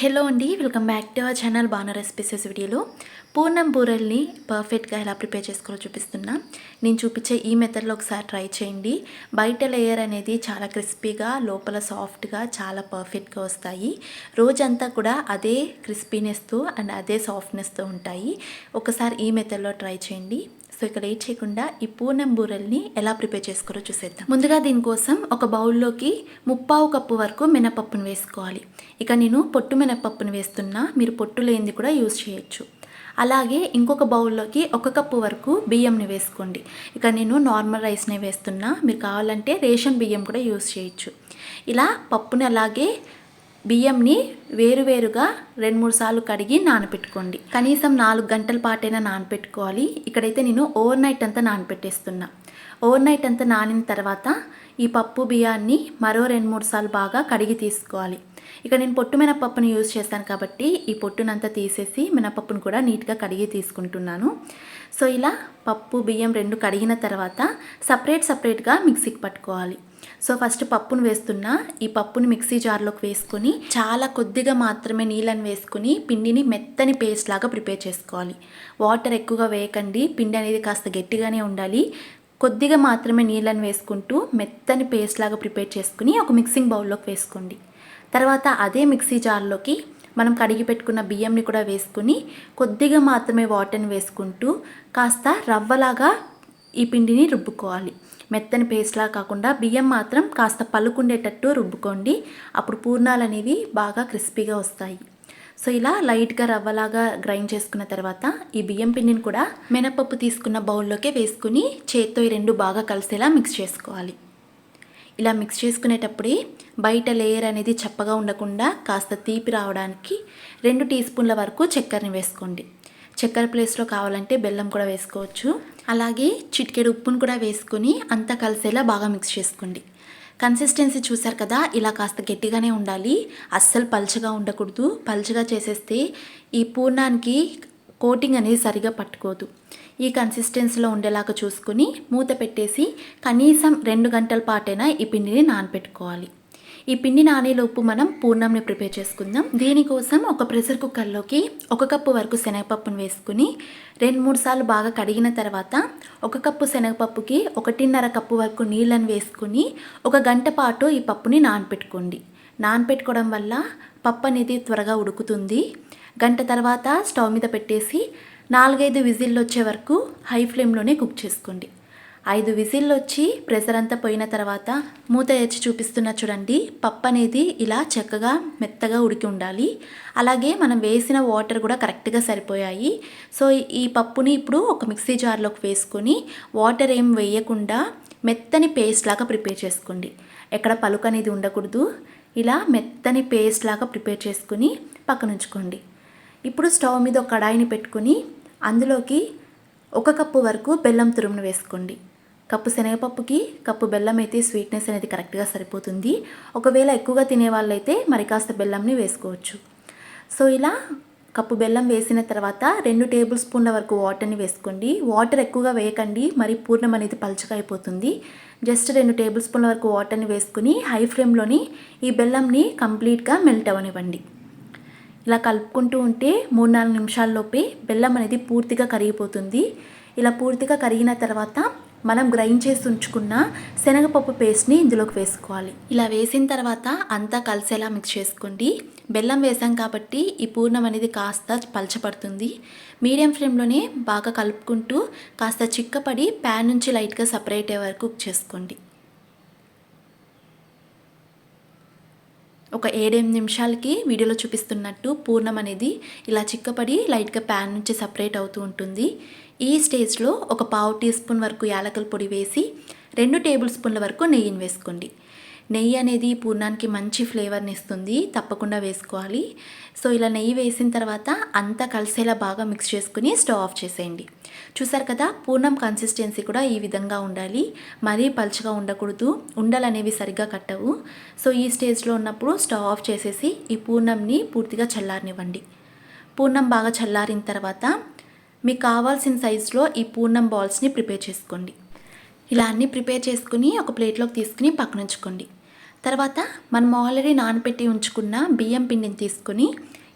Hello అండి welcome back to our channel Bhanu recipes వీడియోలో. పూర్ణం బూరెల్ని పర్ఫెక్ట్గా ఎలా ప్రిపేర్ చేసుకోవాలో చూపిస్తున్నా. నేను చూపించే ఈ మెథడ్లో ఒకసారి ట్రై చేయండి. బయట లేయర్ అనేది చాలా క్రిస్పీగా లోపల సాఫ్ట్గా చాలా పర్ఫెక్ట్గా వస్తాయి. రోజంతా కూడా అదే క్రిస్పీనెస్తో అండ్ అదే సాఫ్ట్నెస్తో ఉంటాయి. ఒకసారి ఈ మెథడ్లో ట్రై చేయండి. సో ఇక్కడ లేట్ చేయకుండా ఈ పూనం బూరెల్ని ఎలా ప్రిపేర్ చేసుకోవాలో చూసేద్దాం. ముందుగా దీనికోసం ఒక బౌల్లోకి ముప్పావు కప్పు వరకు మినపప్పును వేసుకోవాలి. ఇక నేను పొట్టు మినపప్పును వేస్తున్నా మీరు పొట్టు లేనిది కూడా యూజ్ చేయొచ్చు. అలాగే ఇంకొక బౌల్లోకి ఒక కప్పు వరకు బియ్యంని వేసుకోండి. ఇక నేను నార్మల్ రైస్ని వేస్తున్నా మీరు కావాలంటే రేషన్ బియ్యం కూడా యూజ్ చేయొచ్చు. ఇలా పప్పుని అలాగే బియ్యంని వేరువేరుగా రెండు మూడు సార్లు కడిగి నానపెట్టుకోండి. కనీసం నాలుగు గంటల పాటైనా నానబెట్టుకోవాలి ఇక్కడైతే నేను ఓవర్ నైట్ అంతా నానపెట్టేస్తున్నా. ఓవర్ నైట్ అంతా నానిన తర్వాత ఈ పప్పు బియ్యాన్ని మరో రెండు మూడు సార్లు బాగా కడిగి తీసుకోవాలి. ఇక నేను పొట్టు మినపప్పును యూజ్ చేస్తాను కాబట్టి ఈ పొట్టునంతా తీసేసి మినపప్పును కూడా నీట్గా కడిగి తీసుకుంటున్నాను. సో ఇలా పప్పు బియ్యం రెండు కడిగిన తర్వాత సపరేట్ సపరేట్గా మిక్సీకి పట్టుకోవాలి. సో ఫస్ట్ పప్పును వేస్తున్నా. ఈ పప్పుని మిక్సీ జార్లోకి వేసుకొని చాలా కొద్దిగా మాత్రమే నీళ్ళని వేసుకుని పిండిని మెత్తని పేస్ట్ లాగా ప్రిపేర్ చేసుకోవాలి. వాటర్ ఎక్కువగా వేయకండి. పిండి అనేది కాస్త గట్టిగానే ఉండాలి. కొద్దిగా మాత్రమే నీళ్ళని వేసుకుంటూ మెత్తని పేస్ట్ లాగా ప్రిపేర్ చేసుకుని ఒక మిక్సింగ్ బౌల్లోకి వేసుకోండి. తర్వాత అదే మిక్సీ జార్లోకి మనం కడిగి పెట్టుకున్న బియ్యంని కూడా వేసుకుని కొద్దిగా మాత్రమే వాటర్ని వేసుకుంటూ కాస్త రవ్వలాగా ఈ పిండిని రుబ్బుకోవాలి. మెత్తని పేస్ట్లా కాకుండా బియ్యం మాత్రం కాస్త పలుకుండేటట్టు రుబ్బుకోండి. అప్పుడు పూర్ణాలు అనేవి బాగా క్రిస్పీగా వస్తాయి. సో ఇలా లైట్గా రవ్వలాగా గ్రైండ్ చేసుకున్న తర్వాత ఈ బియ్యం పిండిని కూడా మినపప్పు తీసుకున్న బౌల్లోకి వేసుకుని చేత్తో ఈ రెండు బాగా కలిసేలా మిక్స్ చేసుకోవాలి. ఇలా మిక్స్ చేసుకునేటప్పుడే బయట లేయర్ అనేది చప్పగా ఉండకుండా కాస్త తీపి రావడానికి రెండు టీ స్పూన్ల వరకు చక్కెరని వేసుకోండి. చక్కెర ప్లేస్లో కావాలంటే బెల్లం కూడా వేసుకోవచ్చు. అలాగే చిటికెడు ఉప్పును కూడా వేసుకొని అంతా కలిసేలా బాగా మిక్స్ చేసుకోండి. కన్సిస్టెన్సీ చూసారు కదా ఇలా కాస్త గట్టిగానే ఉండాలి. అస్సలు పల్చగా ఉండకూడదు. పల్చగా చేసేస్తే ఈ పూర్ణానికి కోటింగ్ అనేది సరిగా పట్టుకోదు. ఈ కన్సిస్టెన్సీలో ఉండేలాగా చూసుకుని మూత పెట్టేసి కనీసం రెండు గంటల పాటైనా ఈ పిండిని నానబెట్టుకోవాలి ఈ పిండి నానేలోపు మనం పూర్ణంని ప్రిపేర్ చేసుకుందాం. దీనికోసం ఒక ప్రెషర్ కుక్కర్లోకి ఒక కప్పు వరకు శనగపప్పును వేసుకుని రెండు మూడు సార్లు బాగా కడిగిన తర్వాత ఒక కప్పు శనగపప్పుకి ఒకటిన్నర కప్పు వరకు నీళ్ళని వేసుకుని ఒక గంట పాటు ఈ పప్పుని నానపెట్టుకోండి. నానపెట్టుకోవడం వల్ల పప్పు అనేది త్వరగా ఉడుకుతుంది. గంట తర్వాత స్టవ్ మీద పెట్టేసి నాలుగైదు విజిల్లు వచ్చే వరకు హై ఫ్లేమ్లోనే కుక్ చేసుకోండి. ఐదు విజిల్లు వచ్చి ప్రెషర్ అంతా పోయిన తర్వాత మూత తెచ్చి చూపిస్తున్న చూడండి పప్పు అనేది ఇలా చక్కగా మెత్తగా ఉడికి ఉండాలి. అలాగే మనం వేసిన వాటర్ కూడా కరెక్ట్గా సరిపోయాయి. సో ఈ పప్పుని ఇప్పుడు ఒక మిక్సీ జార్లోకి వేసుకొని వాటర్ ఏం వేయకుండా మెత్తని పేస్ట్ లాగా ప్రిపేర్ చేసుకోండి. ఎక్కడ పలుకు అనేది ఉండకూడదు. ఇలా మెత్తని పేస్ట్ లాగా ప్రిపేర్ చేసుకుని పక్కన ఉంచుకోండి ఇప్పుడు స్టవ్ మీద ఒక కడాయిని పెట్టుకొని అందులోకి ఒక కప్పు వరకు బెల్లం తురుమును వేసుకోండి. కప్పు శనగపప్పుకి కప్పు బెల్లం అయితే స్వీట్నెస్ అనేది కరెక్ట్గా సరిపోతుంది. ఒకవేళ ఎక్కువగా తినే వాళ్ళైతే మరి కాస్త బెల్లంని వేసుకోవచ్చు. సో ఇలా కప్పు బెల్లం వేసిన తర్వాత రెండు టేబుల్ స్పూన్ల వరకు వాటర్ని వేసుకోండి. వాటర్ ఎక్కువగా వేయకండి మరి పూర్ణం అనేది పలుచగా అయిపోతుంది. జస్ట్ రెండు టేబుల్ స్పూన్ల వరకు వాటర్ని వేసుకుని హై ఫ్లేమ్లోని ఈ బెల్లంని కంప్లీట్గా మెల్ట్ అవ్వనివ్వండి ఇలా కలుపుకుంటూ ఉంటే మూడు నాలుగు నిమిషాల్లోపే బెల్లం అనేది పూర్తిగా కరిగిపోతుంది. ఇలా పూర్తిగా కరిగిన తర్వాత మనం గ్రైండ్ చేసి ఉంచుకున్న శనగపప్పు పేస్ట్ని ఇందులోకి వేసుకోవాలి. ఇలా వేసిన తర్వాత అంతా కలిసేలా మిక్స్ చేసుకోండి. బెల్లం వేసాం కాబట్టి ఈ పూర్ణం అనేది కాస్త పలచపడుతుంది మీడియం ఫ్లేమ్లోనే బాగా కలుపుకుంటూ కాస్త చిక్కపడి ప్యాన్ నుంచి లైట్గా సపరేట్ అయ్యే వరకు కుక్ చేసుకోండి. ఒక ఏడెనిమిది నిమిషాలకి వీడియోలో చూపిస్తున్నట్టు పూర్ణం అనేది ఇలా చిక్కపడి లైట్గా ప్యాన్ నుంచి సపరేట్ అవుతూ ఉంటుంది. ఈ స్టేజ్లో ఒక పావు టీ స్పూన్ వరకు యాలకల పొడి వేసి రెండు టేబుల్ స్పూన్ల వరకు నెయ్యిని వేసుకోండి. నెయ్యి అనేది పూర్ణానికి మంచి ఫ్లేవర్ని ఇస్తుంది. తప్పకుండా వేసుకోవాలి. సో ఇలా నెయ్యి వేసిన తర్వాత అంతా కలిసేలా బాగా మిక్స్ చేసుకుని స్టవ్ ఆఫ్ చేసేయండి. చూసారు కదా పూర్ణం కన్సిస్టెన్సీ కూడా ఈ విధంగా ఉండాలి. మరీ పలుచగా ఉండకూడదు. ఉండలు అనేవి సరిగ్గా కట్టవు. సో ఈ స్టేజ్లో ఉన్నప్పుడు స్టవ్ ఆఫ్ చేసేసి ఈ పూర్ణంని పూర్తిగా చల్లారనివ్వండి. పూర్ణం బాగా చల్లారిన తర్వాత మీకు కావాల్సిన సైజులో ఈ పూర్ణం బాల్స్ని ప్రిపేర్ చేసుకోండి. ఇలా అన్నీ ప్రిపేర్ చేసుకుని ఒక ప్లేట్లోకి తీసుకుని పక్కనుంచుకోండి. తర్వాత మనం ఆల్రెడీ నానబెట్టి ఉంచుకున్న బియ్యం పిండిని తీసుకొని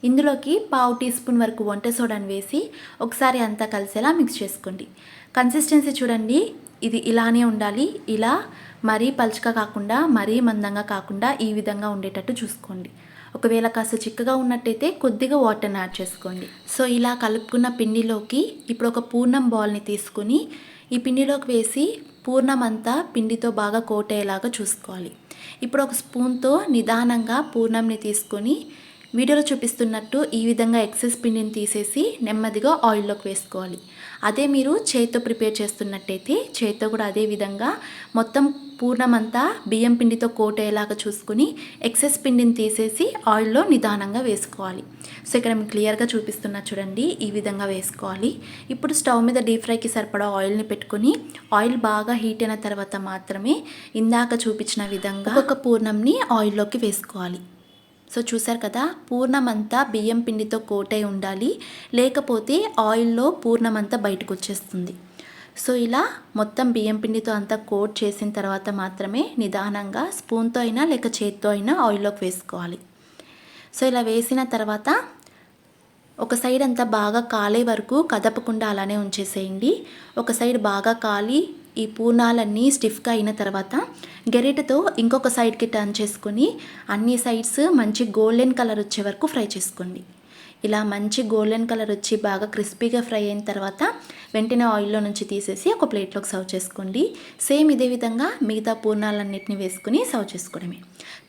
ఇందులోకి పావు టీ స్పూన్ వరకు వంట సోడాని వేసి ఒకసారి అంతా కలిసేలా మిక్స్ చేసుకోండి. కన్సిస్టెన్సీ చూడండి. ఇది ఇలానే ఉండాలి. ఇలా మరీ పలుచగా కాకుండా మరీ మందంగా కాకుండా ఈ విధంగా ఉండేటట్టు చూసుకోండి. ఒకవేళ కాస్త చిక్కగా ఉన్నట్టయితే కొద్దిగా వాటర్ని యాడ్ చేసుకోండి. సో ఇలా కలుపుకున్న పిండిలోకి ఇప్పుడు ఒక పూర్ణం బాల్ని తీసుకొని ఈ పిండిలోకి వేసి పూర్ణం అంతా పిండితో బాగా కోటేలాగా చూసుకోవాలి. ఇప్పుడు ఒక స్పూన్తో నిదానంగా పూర్ణంని తీసుకొని వీడియోలో చూపిస్తున్నట్టు ఈ విధంగా ఎక్సెస్ పిండిని తీసేసి నెమ్మదిగా ఆయిల్లోకి వేసుకోవాలి. అదే మీరు చేత్తో ప్రిపేర్ చేస్తున్నట్టయితే చేత్తో కూడా అదే విధంగా మొత్తం పూర్ణమంతా బియ్యం పిండితో కోట్ అయ్యేలాగా చూసుకుని ఎక్సెస్ పిండిని తీసేసి ఆయిల్లో నిదానంగా వేసుకోవాలి. సో ఇక్కడ మేము క్లియర్గా చూపిస్తున్నా చూడండి ఈ విధంగా వేసుకోవాలి. ఇప్పుడు స్టవ్ మీద డీప్ ఫ్రైకి సరిపడా ఆయిల్ని పెట్టుకొని ఆయిల్ బాగా హీట్ అయిన తర్వాత మాత్రమే ఇందాక చూపించిన విధంగా ఒక పూర్ణంని ఆయిల్లోకి వేసుకోవాలి. సో చూసారు కదా పూర్ణమంతా బియ్యం పిండితో కోటై ఉండాలి. లేకపోతే ఆయిల్లో పూర్ణమంతా బయటకు వచ్చేస్తుంది సో ఇలా మొత్తం బియ్యం పిండితో అంతా కోట్ చేసిన తర్వాత మాత్రమే నిదానంగా స్పూన్తో అయినా లేక చేత్తో అయినా ఆయిల్లోకి వేసుకోవాలి. సో ఇలా వేసిన తర్వాత ఒక సైడ్ అంతా బాగా కాలే వరకు కదపకుండా అలానే ఉంచేసేయండి. ఒక సైడ్ బాగా కాలి ఈ పూర్ణాలన్నీ స్టిఫ్గా అయిన తర్వాత గెరిటతో ఇంకొక సైడ్కి టర్న్ చేసుకొని అన్ని సైడ్స్ మంచి గోల్డెన్ కలర్ వచ్చే వరకు ఫ్రై చేసుకోండి. ఇలా మంచి గోల్డెన్ కలర్ వచ్చి బాగా క్రిస్పీగా ఫ్రై అయిన తర్వాత వెంటనే ఆయిల్లో నుంచి తీసేసి ఒక ప్లేట్లోకి సర్వ్ చేసుకోండి. సేమ్ ఇదే విధంగా మిగతా పూర్ణాలన్నిటిని వేసుకుని సర్వ్ చేసుకోవడమే.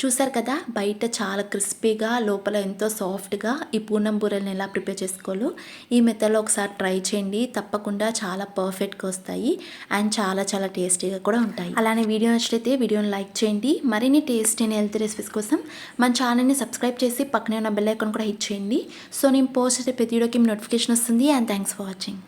చూసారు కదా బయట చాలా క్రిస్పీగా లోపల ఎంతో సాఫ్ట్గా ఈ పూర్ణం బూరెల్ని ఎలా ప్రిపేర్ చేసుకోవాలో ఈ మెథడ్లో ఒకసారి ట్రై చేయండి. తప్పకుండా చాలా పర్ఫెక్ట్గా వస్తాయి అండ్ చాలా చాలా టేస్టీగా కూడా ఉంటాయి. అలానే వీడియో నచ్చితే వీడియోని లైక్ చేయండి. మరిన్ని టేస్టీ అండ్ హెల్త్ రెసిపీస్ కోసం మన ఛానల్ని సబ్స్క్రైబ్ చేసి పక్కనే ఉన్న బెల్ ఐకాన్ కూడా హిట్ చేయండి. సో నేను పోస్ట్ చేసే ప్రతి వీడియోకి నోటిఫికేషన్ వస్తుంది అండ్ థ్యాంక్స్ ఫర్ వాచింగ్.